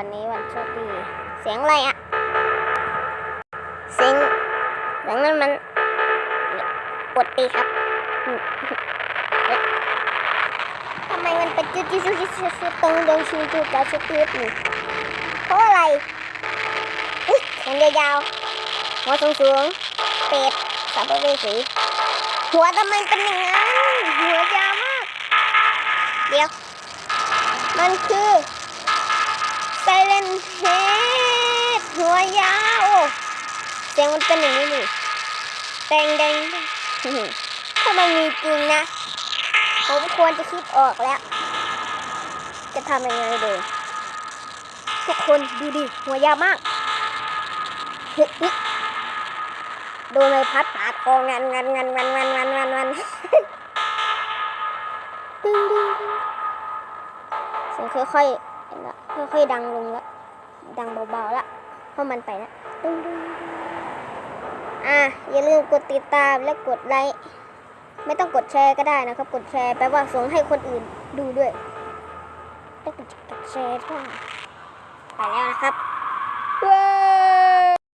วันนี้วันโชคดี เสียงอะไรอะเสียงเสียงนั้นมันปวดตีครับทำไมมันเป็นจุดจุดจุดจุดจุดตรงตรงชูจุดจุดจุดจุดนี่เพราะอะไรอุ๊ยแขนยาวๆหัวสูงสูงเป็ดสับเปะสีหัวทำไมเป็นอย่างนั้นหัวยาวมาก เดี๋ยว มันคือ เลนเฮดหัวยาวเสียงมันเป็นอย่างนี้นี่แดงแดงถ้ามันมีจริงนะ ผมควรจะคิดออกแล้ว จะทำยังไงดีทุกคนดูดิหัวยาวมากเฮ้ยเฮ้ยโดนใบพัดปาดคองันงันงันงันงันงันงันงันดึงดึงดึงเสียงค่อยๆนะค่อยๆดังลงและ ดังเบาๆละเพราะมันไปละดึงดึงดึงอะอย่าลืมกดติดตามและกดไลค์ไม่ต้องกดแชร์ก็ได้นะครับ กดแชร์แปลว่าส่งให้คนอื่นดูด้วยต้องกดแชร์ด้วยไปแล้วนะครับ